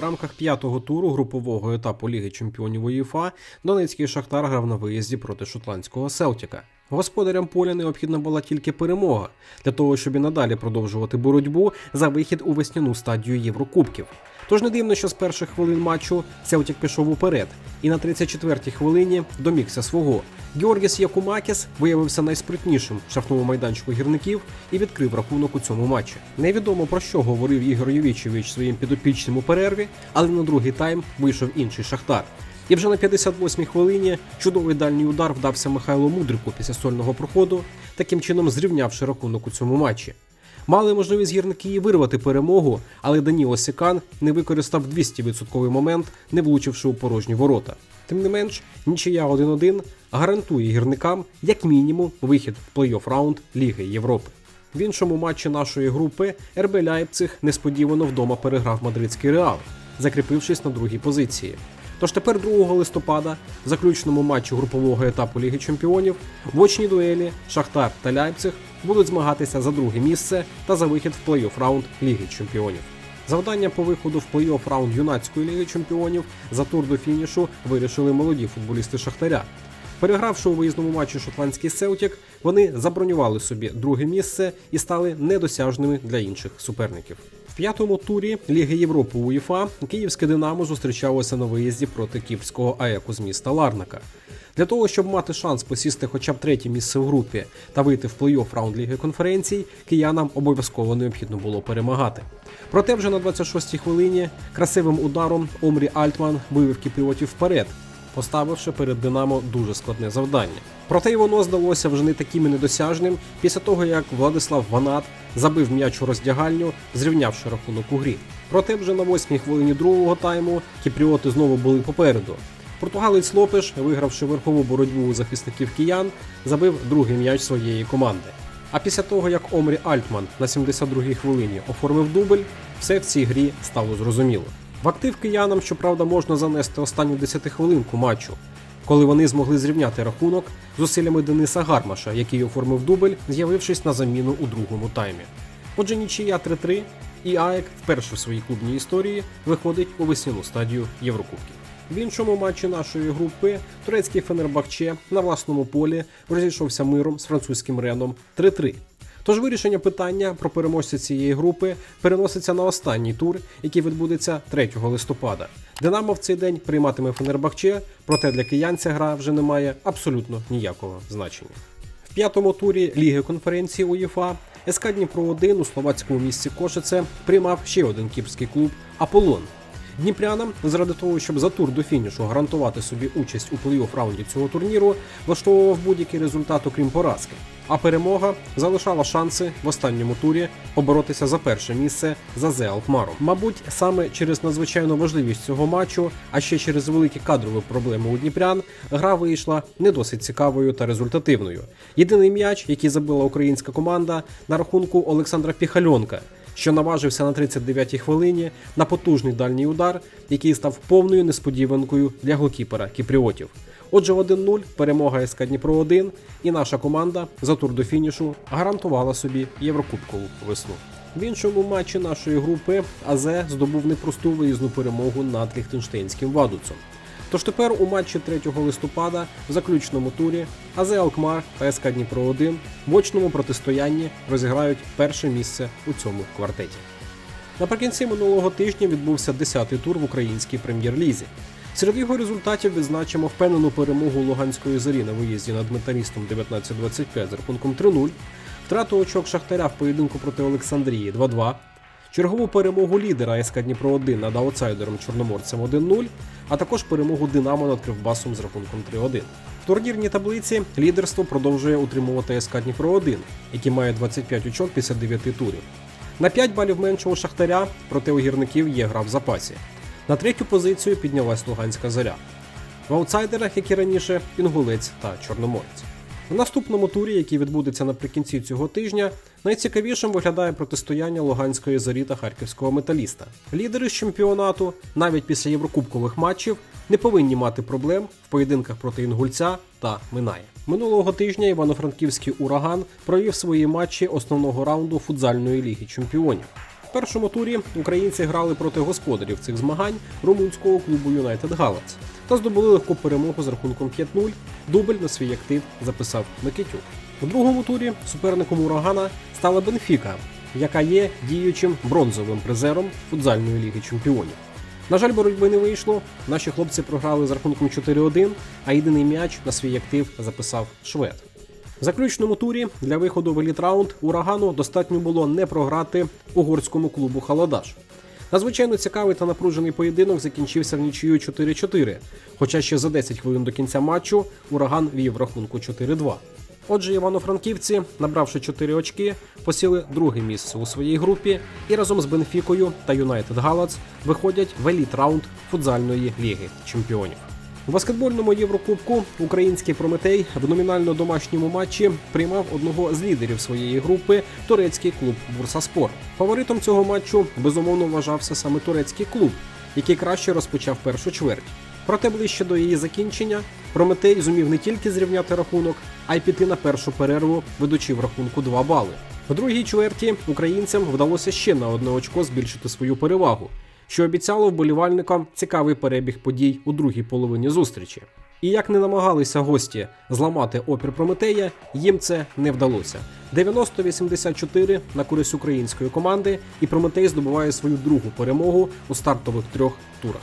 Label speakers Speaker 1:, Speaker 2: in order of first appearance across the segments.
Speaker 1: В рамках п'ятого туру групового етапу Ліги Чемпіонів УЄФА Донецький Шахтар грав на виїзді проти шотландського Селтіка. Господарям поля необхідна була тільки перемога для того, щоб і надалі продовжувати боротьбу за вихід у весняну стадію Єврокубків. Тож не дивно, що з перших хвилин матчу Селтік пішов уперед, і на 34-й хвилині домігся свого. Георгіс Якумакіс виявився найспритнішим в майданчику гірників і відкрив рахунок у цьому матчі. Невідомо про що говорив Ігор Йовічевич своїм підопічним у перерві, але на другий тайм вийшов інший шахтар. І вже на 58-й хвилині чудовий дальній удар вдався Михайлу Мудрику після сольного проходу, таким чином зрівнявши рахунок у цьому матчі. Мали можливість гірники і вирвати перемогу, але Даніло Сікан не використав 200% момент, не влучивши у порожні ворота. Тим не менш, нічия 1-1 гарантує гірникам як мінімум вихід в плей-офф раунд Ліги Європи. В іншому матчі нашої групи РБ Ляйпциг несподівано вдома переграв мадридський реал, закріпившись на другій позиції. Тож тепер 2 листопада, в заключному матчі групового етапу Ліги Чемпіонів, в очній дуелі Шахтар та Ляйпциг будуть змагатися за друге місце та за вихід в плей-офф раунд Ліги Чемпіонів. Завдання по виходу в плей-офф раунд юнацької ліги чемпіонів за тур до фінішу вирішили молоді футболісти Шахтаря. Перегравши у виїзному матчі шотландський Селтік, вони забронювали собі друге місце і стали недосяжними для інших суперників. В п'ятому турі Ліги Європи УЄФА київське Динамо зустрічалося на виїзді проти київського АЕКу з міста Ларнака. Для того, щоб мати шанс посісти хоча б третє місце в групі та вийти в плей-офф раунд Ліги конференцій, киянам обов'язково необхідно було перемагати. Проте вже на 26-й хвилині красивим ударом Омрі Альтман вивів кіпіотів вперед, поставивши перед Динамо дуже складне завдання. Проте й воно здалося вже не таким і недосяжним після того, як Владислав Ванат забив м'яч у роздягальню, зрівнявши рахунок у грі. Проте вже на 8-й хвилині другого тайму кіпріоти знову були попереду. Португалець Лопеш, вигравши верхову боротьбу у захисників киян, забив другий м'яч своєї команди. А після того, як Омрі Альтман на 72-й хвилині оформив дубль, все в цій грі стало зрозуміло. В актив киянам, щоправда, можна занести останню 10-хвилинку матчу, коли вони змогли зрівняти рахунок зусиллями Дениса Гармаша, який оформив дубль, з'явившись на заміну у другому таймі. Отже, нічия 3-3, і АЕК вперше в своїй клубній історії виходить у весняну стадію Єврокубків. В іншому матчі нашої групи турецький Фенербахче на власному полі розійшовся миром з французьким Реном 3-3. Тож вирішення питання про переможця цієї групи переноситься на останній тур, який відбудеться 3 листопада. Динамо в цей день прийматиме Фенербахче, проте для киян ця гра вже не має абсолютно ніякого значення. В п'ятому турі Ліги конференції УЄФА СК Дніпро 1 у словацькому місті Кошице приймав ще один кіпрський клуб Аполлон. Дніпрянам, заради того, щоб за тур до фінішу гарантувати собі участь у плей-офф раунді цього турніру, влаштовував будь-який результат, окрім поразки. А перемога залишала шанси в останньому турі поборотися за перше місце за Зе Алкмаром. Мабуть, саме через надзвичайну важливість цього матчу, а ще через великі кадрові проблеми у Дніпрян, гра вийшла не досить цікавою та результативною. Єдиний м'яч, який забила українська команда, на рахунку Олександра Піхальонка що наважився на 39-й хвилині на потужний дальній удар, який став повною несподіванкою для голкіпера кіпріотів. Отже, 1-0 перемога СК Дніпро 1 і наша команда за тур до фінішу гарантувала собі єврокубкову весну. В іншому матчі нашої групи АЗ здобув непросту виїзну перемогу над Ліхтенштейнським Вадуцом. Тож тепер у матчі 3 листопада в заключному турі АЗ Алкмар та СК Дніпро 1 в очному протистоянні розіграють перше місце у цьому квартеті. Наприкінці минулого тижня відбувся 10-й тур в українській прем'єр-лізі. Серед його результатів відзначимо впевнену перемогу Луганської зорі на виїзді над металістом 19-25 з рахунком 3-0, втрату очок Шахтаря в поєдинку проти Олександрії 2-2, чергову перемогу лідера СК Дніпро 1 над аутсайдером Чорноморцем 1-0, а також перемогу Динамо над Кривбасом з рахунком 3-1. В турнірній таблиці лідерство продовжує утримувати СК Дніпро 1, який має 25 очок після 9 турів. На 5 балів меншого Шахтаря, проте у гірників є гра в запасі. На третю позицію піднялась Луганська зоря. В аутсайдерах, як і раніше, Інгулець та Чорноморець. У наступному турі, який відбудеться наприкінці цього тижня, найцікавішим виглядає протистояння Луганської зорі та харківського металіста. Лідери з чемпіонату, навіть після єврокубкових матчів, не повинні мати проблем в поєдинках проти Інгульця та Минає. Минулого тижня Івано-Франківський ураган провів свої матчі основного раунду футзальної ліги чемпіонів. В першому турі українці грали проти господарів цих змагань румунського клубу Юнайтед Галац та здобули легку перемогу з рахунком 5-0. Дубль на свій актив записав Микитюк. У другому турі суперником урагана стала Бенфіка, яка є діючим бронзовим призером футзальної ліги чемпіонів. На жаль, боротьби не вийшло. Наші хлопці програли з рахунком 4-1, а єдиний м'яч на свій актив записав швед. В заключному турі для виходу в еліт-раунд урагану достатньо було не програти угорському клубу Халадаш. Надзвичайно цікавий та напружений поєдинок закінчився в нічию 4-4, хоча ще за 10 хвилин до кінця матчу ураган вів рахунку 4-2. Отже, івано-франківці, набравши 4 очки, посіли друге місце у своїй групі і разом з Бенфікою та Юнайтед Галац виходять в еліт-раунд футзальної ліги чемпіонів. У баскетбольному Єврокубку український Прометей в номінально домашньому матчі приймав одного з лідерів своєї групи турецький клуб Бурсаспор. Фаворитом цього матчу безумовно вважався саме турецький клуб, який краще розпочав першу чверть. Проте ближче до її закінчення Прометей зумів не тільки зрівняти рахунок, а й піти на першу перерву, ведучи в рахунку 2 бали. В другій чверті українцям вдалося ще на одне очко збільшити свою перевагу, що обіцяло вболівальникам цікавий перебіг подій у другій половині зустрічі. І як не намагалися гості зламати опір Прометея, їм це не вдалося. 90-84 на користь української команди, і Прометей здобуває свою другу перемогу у стартових трьох турах.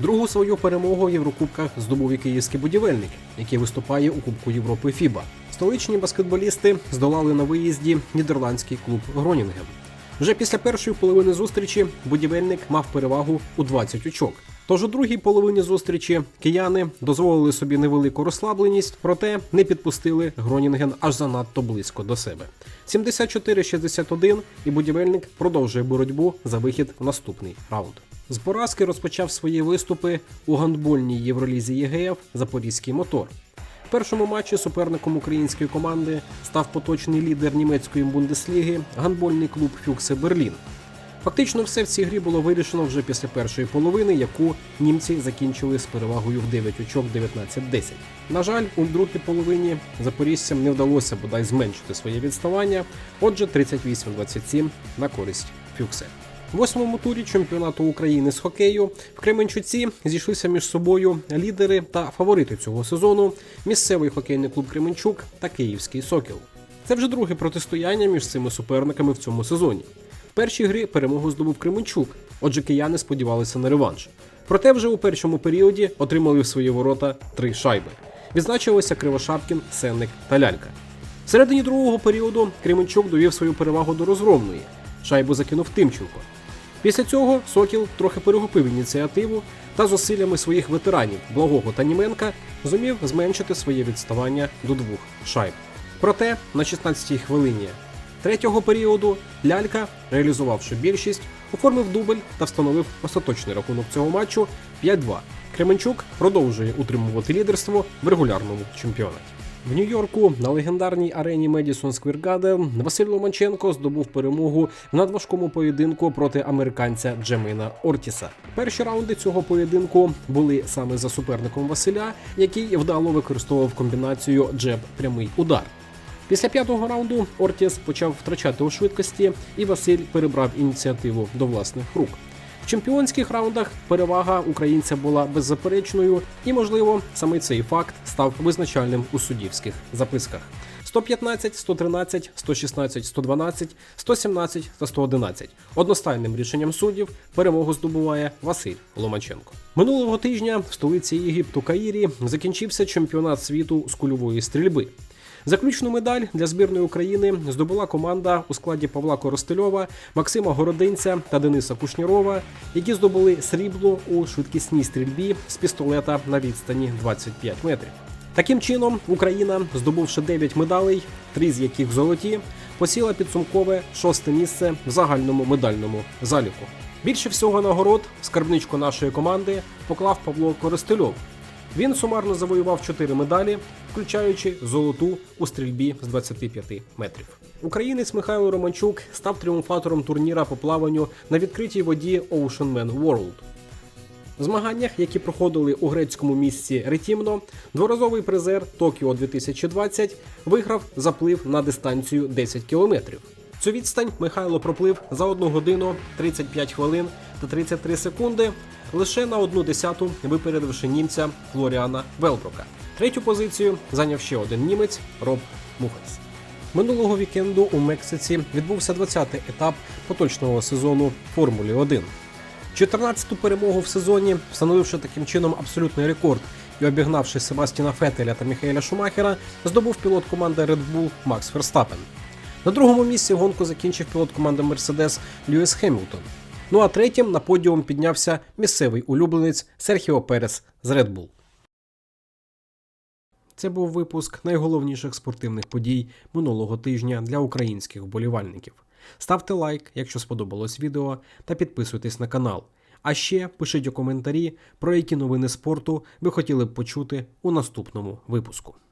Speaker 1: Другу свою перемогу в Єврокубках здобув і київський будівельник, який виступає у Кубку Європи ФІБА. Столичні баскетболісти здолали на виїзді нідерландський клуб Гронінгем. Вже після першої половини зустрічі будівельник мав перевагу у 20 очок. Тож у другій половині зустрічі кияни дозволили собі невелику розслабленість, проте не підпустили Гронінген аж занадто близько до себе. 74-61 і будівельник продовжує боротьбу за вихід в наступний раунд. З поразки розпочав свої виступи у гандбольній Євролізі ЄГФ Запорізький мотор. Першому матчі суперником української команди став поточний лідер німецької бундесліги гандбольний клуб Фюксе Берлін. Фактично все в цій грі було вирішено вже після першої половини, яку німці закінчили з перевагою в 9 очок 19-10. На жаль, у другій половині запоріжцям не вдалося бодай зменшити своє відставання, отже 38-27 на користь Фюксе. В восьмому турі чемпіонату України з хокею в Кременчуці зійшлися між собою лідери та фаворити цього сезону місцевий хокейний клуб Кременчук та Київський Сокіл. Це вже друге протистояння між цими суперниками в цьому сезоні. В першій грі перемогу здобув Кременчук, отже, кияни сподівалися на реванш. Проте вже у першому періоді отримали в свої ворота три шайби. Відзначилися Кривошапкін, Сенник та Лялька. В середині другого періоду Кременчук довів свою перевагу до розгромної. Шайбу закинув Тимченко. Після цього Сокіл трохи перехопив ініціативу та зусиллями своїх ветеранів Благого та Німенка зумів зменшити своє відставання до двох шайб. Проте на 16-й хвилині третього періоду Лялька, реалізувавши більшість, оформив дубль та встановив остаточний рахунок цього матчу 5-2. Кременчук продовжує утримувати лідерство в регулярному чемпіонаті. В Нью-Йорку на легендарній арені Медісон Сквер Гарден Василь Ломаченко здобув перемогу в надважкому поєдинку проти американця Джемейна Ортіса. Перші раунди цього поєдинку були саме за суперником Василя, який вдало використовував комбінацію джеб прямий удар. Після п'ятого раунду Ортіс почав втрачати у швидкості, і Василь перебрав ініціативу до власних рук. В чемпіонських раундах перевага українця була беззаперечною, і, можливо, саме цей факт став визначальним у суддівських записках. 115, 113, 116, 112, 117 та 111. Одностайним рішенням суддів перемогу здобуває Василь Ломаченко. Минулого тижня в столиці Єгипту Каїрі закінчився чемпіонат світу з кульової стрільби. Заключну медаль для збірної України здобула команда у складі Павла Коростельова, Максима Городинця та Дениса Кушнірова, які здобули срібло у швидкісній стрільбі з пістолета на відстані 25 метрів. Таким чином, Україна, здобувши 9 медалей, три з яких золоті, посіла підсумкове шосте місце в загальному медальному заліку. Більше всього нагород скарбничку нашої команди поклав Павло Коростельов. Він сумарно завоював 4 медалі, включаючи золоту у стрільбі з 25 метрів. Українець Михайло Романчук став тріумфатором турніра по плаванню на відкритій воді Ocean Man World. В змаганнях, які проходили у грецькому місті Ретімно, дворазовий призер Токіо 2020 виграв заплив на дистанцію 10 кілометрів. Цю відстань Михайло проплив за 1 годину 35 хвилин та 33 секунди, лише на одну десяту випередивши німця Флоріана Велброка. Третю позицію зайняв ще один німець Роб Мухайс. Минулого вікенду у Мексиці відбувся 20-й етап поточного сезону Формулі 1. 14-ту перемогу в сезоні, встановивши таким чином абсолютний рекорд і обігнавши Себастіна Фетеля та Міхаеля Шумахера, здобув пілот команди Red Bull Макс Ферстапен. На другому місці гонку закінчив пілот команди Mercedes Льюіс Хемілтон. Ну а третім на подіум піднявся місцевий улюбленець Серхіо Перес з Red Bull. Це був випуск найголовніших спортивних подій минулого тижня для українських вболівальників. Ставте лайк, якщо сподобалось відео, та підписуйтесь на канал. А ще пишіть у коментарі, про які новини спорту ви хотіли б почути у наступному випуску.